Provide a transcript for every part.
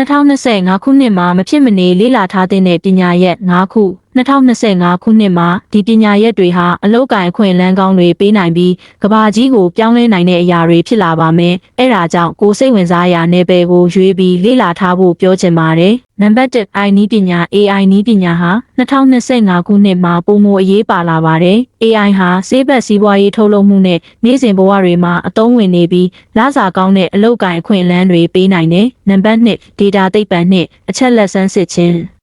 2025ခုနှစ်မှာမဖြစ်မနေလေ့လာထားတဲ့ပညာရက်5ခု2025ခုနှစ်မှာဒီပညာရက်တွေဟာအလောက်ကိုင်အခွင့်အလမ်းကောင်းတွေပေးနိုင်ပြီးကဘာကြီးကိုပြောင်းလဲနိုင်တဲ့အရာတွေဖြစ်လာပါမယ်။အဲဒါကြောင့်ကိုယ်စိတ်ဝင်စားရာနယ်ပယ်ကိုရွေးပြီးလေ့လာထားဖို့ပြောချင်ပါတယ်။နံပါတ်1 I နီးပညာ AI နီးပညာဟာ2025ခုနှစ်မှာပုံမအရေးပါလာပါတယ်။ AI ဟာစေးဘက်စီးပွားရေးထုတ်လုပ်မှုနဲ့နေ့စဉ်ဘဝတွေမှာအသုံးဝင်နေပြီးလစာကောင်းတဲ့အလောက်ကိုင်အခွင့်အလမ်းတွေပေးနိုင်တယ်။နံပါတ်2 data သိပ္ပံနှင့်အချက်လက်ဆန်းစစ်ခြင်း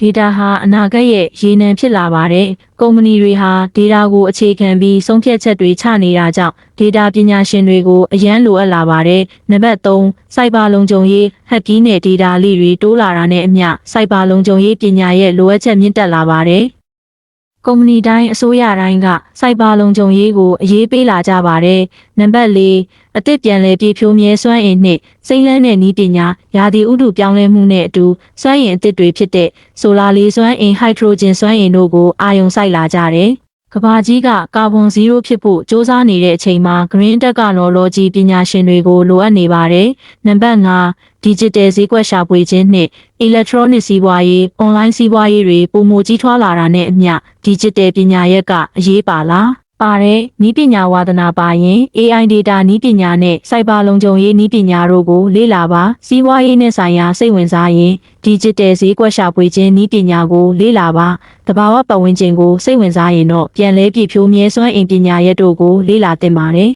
data ဟာအနာဂတ်ရဲ့ရေနံဖြစ်လာပါတယ်။ကုမ္ပဏီတွေဟာ data ကိုအခြေခံပြီးဆုံးဖြတ်ချက်တွေချနေတာကြောင့် data ပညာရှင်တွေကိုအရန်လိုအပ်လာပါတယ်။နံပါတ်3စိုက်ဘာလုံခြုံရေးဟက်ကြီးနဲ့ data လေးတွေတိုးလာတာနဲ့အမျှစိုက်ဘာလုံခြုံရေးပညာရဲ့လိုအပ်ချက်မြင့်တက်လာပါတယ်။ ကုမ္ပဏီတိုင်းအစိုးရတိုင်းကစိုက်ဘာလုံခြုံရေးကိုအရေးပေးလာကြပါတယ်။နံပါတ်၄အသစ်ပြန်လည်ပြေဖြိုးမြဲစွမ်းအင်နှင့်စိမ့်လန်းတဲ့နည်းပညာရာသီဥတုပြောင်းလဲမှုနဲ့အတူစွမ်းအင်အသစ်တွေဖြစ်တဲ့ဆိုလာလေစွမ်းအင်ဟိုက်ဒရိုဂျင်စွမ်းအင်တို့ကိုအာရုံစိုက်လာကြတယ်။ ကဘာကြီးကကာဗွန်0ဖြစ်ဖို့စ조사နေတဲ့အချိန်မှာ Green Tech ကလော်လော်ကြီးပညာရှင်တွေကိုလိုအပ်နေပါတယ်။နံပါတ်5 Digital ဈေးကွက်ရှာဖွေခြင်းနှင့် Electronic စီးပွားရေး Online စီးပွားရေးတွေပုံမကြီးထွားလာတာနဲ့အမျှ Digital ပညာရက်ကအရေးပါလား ပါတဲ့ဤပညာဝါဒနာပါရင် AI data ဤပညာနဲ့ Cyber လုံခြုံရေးဤပညာတို့ကို လေ့လာပါစီးပွားရေးနဲ့ဆိုင်ရာစိတ်ဝင်စားရင် Digital ဈေးကွက်ရှာဖွေခြင်းဤပညာကို လေ့လာပါတဘာဝပတ်ဝန်းကျင်ကိုစိတ်ဝင်စားရင်တော့ပြန်လဲပြည့်ဖြိုးမြဲစွမ်းအင်ပညာရက်တို့ကိုလေ့လာသင့်ပါတယ်